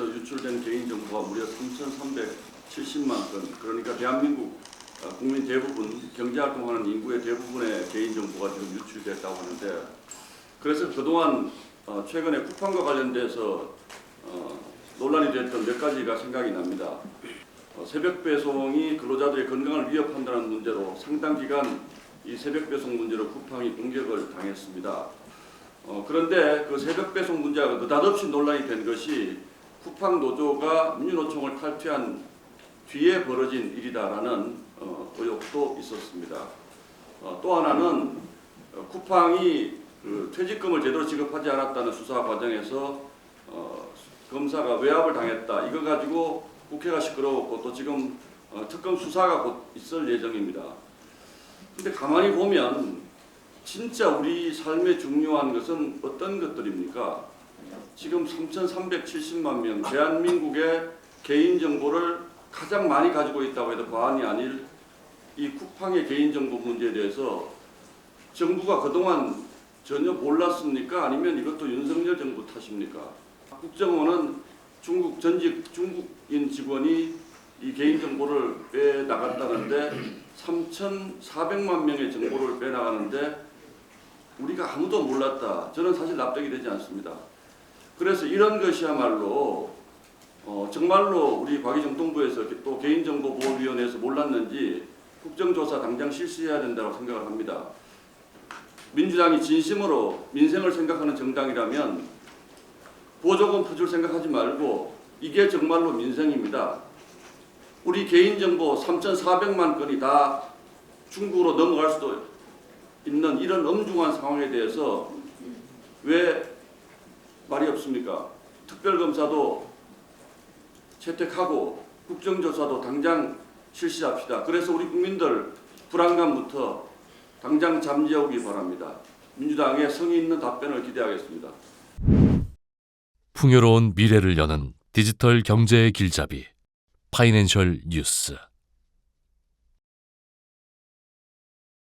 쿠팡에서 유출된 개인정보가 무려 3,370만 건, 그러니까 대한민국 어, 국민 대부분 경제활동하는 인구의 대부분의 개인정보가 지금 유출됐다고 하는데 그래서 그동안 어, 최근에 쿠팡과 관련돼서 어, 논란이 됐던 몇 가지가 생각이 납니다. 어, 새벽 배송이 근로자들의 건강을 위협한다는 문제로 상당 기간 이 새벽 배송 문제로 쿠팡이 공격을 당했습니다. 어, 그런데 그 새벽 배송 문제가 느닷없이 논란이 된 것이 쿠팡 노조가 민주노총을 탈퇴한 뒤에 벌어진 일이다라는 어, 의혹도 있었습니다. 어, 또 하나는 어, 쿠팡이 그 퇴직금을 제대로 지급하지 않았다는 수사 과정에서 어, 검사가 외압을 당했다. 이거 가지고 국회가 시끄러웠고 또 지금 어, 특검 수사가 곧 있을 예정입니다. 근데 가만히 보면 진짜 우리 삶에 중요한 것은 어떤 것들입니까? 지금 3,370만 명 대한민국의 개인 정보를 가장 많이 가지고 있다고 해도 과언이 아닐 이 쿠팡의 개인 정보 문제에 대해서 정부가 그동안 전혀 몰랐습니까? 아니면 이것도 윤석열 정부 탓입니까? 국정원은 중국 전직 중국인 직원이 이 개인 정보를 빼 나갔다는데 3,400만 명의 정보를 빼 나가는데 우리가 아무도 몰랐다. 저는 사실 납득이 되지 않습니다. 그래서 이런 것이야말로 어, 정말로 우리 과기정 동부에서 또 개인정보보호위원회에서 몰랐는지 국정조사 당장 실시해야 된다고 생각을 합니다. 민주당이 진심으로 민생을 생각하는 정당이라면 보조금 푸줄 생각하지 말고 이게 정말로 민생입니다. 우리 개인정보 3,400만 건이 다 중국으로 넘어갈 수도 있는 이런 엄중한 상황에 대해서 왜 말이 없습니까? 특별검사도 채택하고 국정조사도 당장 실시합시다. 그래서 우리 국민들 불안감부터 당장 잠재우기 바랍니다. 민주당의 성의 있는 답변을 기대하겠습니다. 풍요로운 미래를 여는 디지털 경제의 길잡이 파이낸셜 뉴스